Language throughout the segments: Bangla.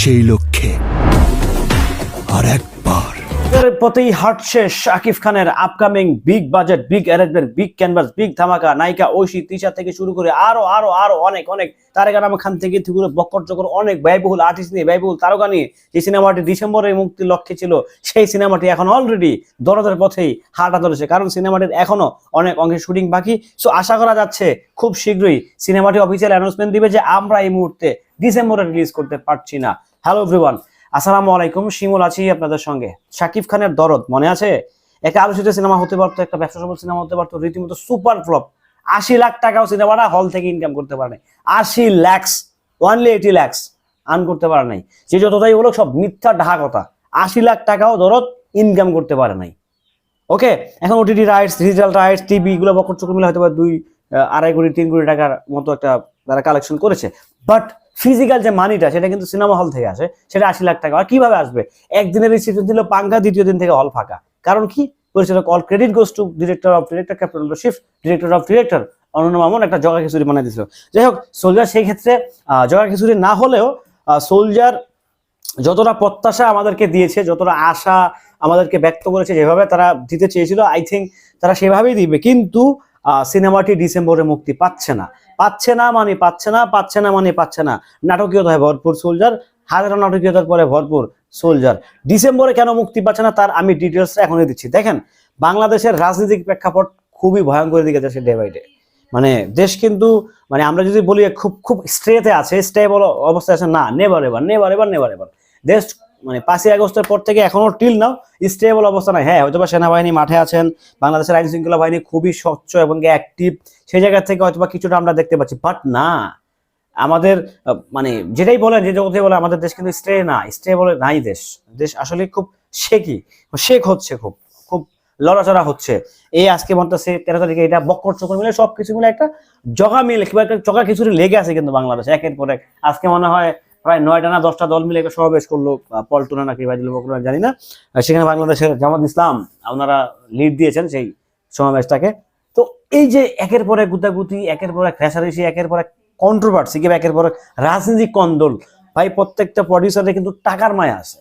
সেই লক্ষ্যে। আর একবার। পথেই শেষ। শাকিব খানের upcoming big budget big arrangement big canvas big ধামাকা, নায়িকা ঐশী তিশা থেকে শুরু করে আরও আরও আরও অনেক অনেক তারেক আনাম খান থেকে করে বক্কর চকর অনেক ব্যয়বহুল আর্টিস্ট নিয়ে, ব্যয়বহুল তারকা নিয়ে যে সিনেমাটি ডিসেম্বরে মুক্তির লক্ষ্যে ছিল, সেই সিনেমাটি এখন অলরেডি দরদের পথেই হাঁটা ধরেছে। কারণ সিনেমাটির এখনও অনেক অংশে শুটিং বাকি। সো আশা করা যাচ্ছে খুব শীঘ্রই সিনেমাটি অফিসিয়াল অ্যানাউন্সমেন্ট দিবে যে আমরা এই মুহূর্তে ডিসেম্বরে রিলিজ করতে পারছি না। হ্যালো এভরিওয়ান আসসালামু আলাইকুম। শিমুল আছি আপনাদের সঙ্গে। শাকিব খানের দরদ, মনে আছে? একটা আলোচিত সিনেমা হতে পারতো, একটা ব্যবসা সফল সিনেমা হতে পারতো, রীতিমতো সুপার ফ্লপ। আশি লাখ টাকাও সিনেমাটা হল থেকে ইনকাম করতে পারে নাই। আশি lakhs only eighty lakhs earn করতে পারে নাই। যে যতটাই হলো সব মিথ্যা ঢাকা কথা। আশি লাখ টাকাও দরদ ইনকাম করতে পারে নাই। ওকে, এখন OTT rights digital rights TV এগুলো বকর চক্র মিলে হয়তো দুই আড়াই কোটি, তিন কোটি টাকার মতো একটা তারা কালেকশন করেছে। বাট ফিজিক্যাল যে মানিটা সেটা কিন্তু সিনেমা হল থেকে আসে, সেটা আশি লাখ টাকা। আর কীভাবে আসবে? একদিনের রিসিপশন ছিল পাঙ্কা দ্বিতীয় দিন থেকে হল ফাঁকা। কারণ কি? পরিচালক all credit goes to director of director captainship director of director Ananya Mamun একটা জগা খিচুড়ি বানিয়ে দিয়েছিল। যাই হোক সোলজার সেই ক্ষেত্রে জগা খিচুড়ি না হলেও সোলজার যতটা প্রত্যাশা আমাদেরকে দিয়েছে, যতটা আশা আমাদেরকে ব্যক্ত করেছে, যেভাবে তারা দিতে চেয়েছিল আই থিঙ্ক তারা সেভাবেই দিবে। কিন্তু সিনেমাটি ডিসেম্বরে মুক্তি পাচ্ছে না। পাচ্ছে না মানে পাচ্ছে না পাচ্ছে না মানে পাচ্ছে না। নাটকীয়তায় ভরপুর সোলজার হাজারো নাটকীয়তার পরে ভরপুর সোলজার ডিসেম্বরে কেন মুক্তি পাচ্ছে না তার আমি ডিটেলস এখনই দিচ্ছি। দেখেন, বাংলাদেশের রাজনৈতিক প্রেক্ষাপট খুবই ভয়ঙ্কর দিকে যাচ্ছে ডে বাই ডে মানে দেশ কিন্তু মানে আমরা যদি বলি খুব খুব স্ট্রেতে আছে স্টেবল অবস্থায় আছে, না নেভার এবার নেভার এবার নেভার এবার দেশ মানে পাঁচই আগস্টের পর থেকে এখনও টিল নাও স্টেবল অবস্থা নাই। হ্যাঁ হয়তো বা সেনাবাহিনী মাঠে আছেন, বাংলাদেশের আইন শৃঙ্খলা বাহিনী খুবই স্বচ্ছ এবং অ্যাক্টিভ সেই জায়গা থেকে হয়তো বা কিছুটা আমরা দেখতে পাচ্ছি। বাট না, আমাদের মানে যেটাই বলেন, যে জগতে বলে আমাদের দেশ কিন্তু স্টে না স্টে বলে নাই দেশ। দেশ আসলে খুব শেকি শেক হচ্ছে খুব খুব লড়াচড়া হচ্ছে। এই আজকে বলতেছে তেরো তারিখে এটা বক্কর চক্কর মিলে সবকিছু মিলে একটা জগা মিলে কিংবা একটা চকা খিচুড়ি লেগে আছে কিন্তু বাংলাদেশ, একের পর এক। আজকে মনে হয় প্রায় নয়টা না দশটা দল মিলে একটা সমাবেশ করল পল্টনা নাকি বাইদিল বকর জানি না। সেখানে বাংলাদেশের জামাত ইসলাম ওনারা লিড দিয়েছেন সেই সমাবেশটাকে। তো এই যে একের পর গুতাগুতি, একের পর এক রেসারেসি একের পর এক কন্ট্রোভার্সি কিংবা একের পর এক রাজনৈতিক কন্দল, ভাই, প্রত্যেকটা প্রডিউসারে কিন্তু টাকার মায়া আছে।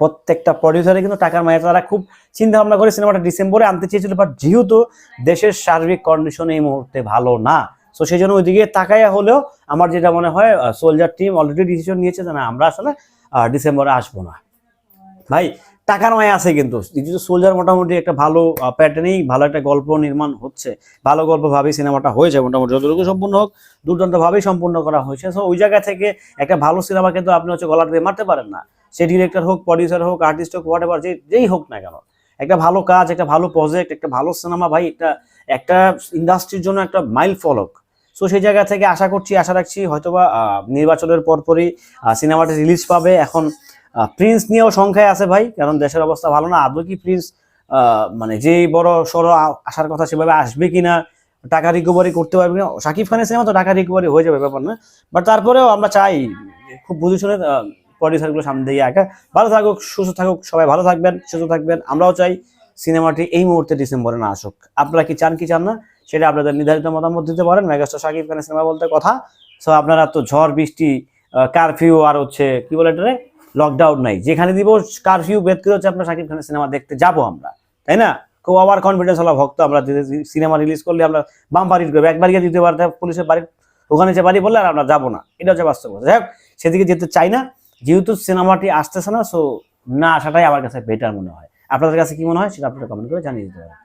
প্রত্যেকটা প্রডিউসারে কিন্তু টাকার মায়া। তারা খুব চিন্তা ভাবনা করে সিনেমাটা ডিসেম্বরে আনতে চেয়েছিল বাট যেহেতু দেশের সার্বিক কন্ডিশন এই মুহূর্তে ভালো না তো সেই জন্য ওইদিকে তাকাইয়া হলেও আমার যেটা মনে হয় সোলজার টিম অলরেডি ডিসিশন নিয়েছে যে না, আমরা আসলে ডিসেম্বরে আসব না। ভাই টাকার মায়া আছে কিন্তু। সোলজার মোটামুটি একটা ভালো প্যাটার্নেই ভালো একটা গল্প নির্মাণ হচ্ছে। ভালো গল্প ভাবেই সিনেমাটা হয়েছে মোটামুটি। যতটুকু সম্পূর্ণ হোক, দুর্দান্ত ভাবেই সম্পূর্ণ করা হয়েছে। সো ওই জায়গা থেকে একটা ভালো সিনেমা কিন্তু আপনি হচ্ছে গলা দিয়ে মারতে পারেন না। সে ডিরেক্টর হোক প্রডিউসার হোক আর্টিস্ট হোক হোয়াট এভার যেই হোক না কেন। একটা ভালো কাজ, একটা ভালো প্রজেক্ট একটা ভালো সিনেমা ভাই, একটা একটা ইন্ডাস্ট্রির জন্য একটা মাইল ফলক সো সেই জায়গা থেকে আশা করছি, আশা রাখছি হয়তোবা নির্বাচনের পরপরই সিনেমাটি রিলিজ পাবে। এখন প্রিন্স নিয়েও সংখ্যায় আছে ভাই, কারণ দেশের অবস্থা ভালো না। আদৌ কি প্রিন্স মানে যেই বড় সড়ো আসার কথা সেভাবে আসবে কিনা, টাকা রিকভারি করতে পারবে কিনা, শাকিব খানের সিনেমা তো টাকা রিকভারি হয়ে যাবে, ব্যাপার না। বাট তারপরেও আমরা চাই, খুব বুঝে শুনে প্রডিউসারগুলো সামনে দিয়ে একা। ভালো থাকুক, সুস্থ থাকুক, সবাই ভালো থাকবেন, সুস্থ থাকবেন। আমরাও চাই সিনেমাটি এই মুহূর্তে ডিসেম্বরে না আসুক। আপনারা কি চান কি চান না? সেটা আপনাদের নির্ধারিত মতামত দিতে পারেন। মেগাস্টার শাকিব খানের সিনেমা বলতে কথা। সো আপনারা তো ঝড়, বৃষ্টি কারফিউ আর হচ্ছে, কি বলে এটা লকডাউন নাই। যেখানে দিব কারফিউ বেদ করে হচ্ছে আপনার শাকিব খানের সিনেমা দেখতে যাব আমরা। তাই না? খুব আবার কনফিডেন্স হলো ভক্ত আমরা সিনেমা রিলিজ করলে আমরা বাম বাড়ি করব একবার গিয়ে দিতে পারতে পুলিশের বাড়ির, ওখানে যে বাড়ি বললে আর আমরা যাব না। এটা হচ্ছে বাস্তব। যাই হোক, সেদিকে যেতে চাই না। যেহেতু সিনেমাটি আসতেছে না সো না আসাটাই আমার কাছে বেটার মনে হয়। আপনাদের কাছে কি মনে হয় সেটা আপনারা কমেন্ট করে জানিয়ে দিতে পারেন।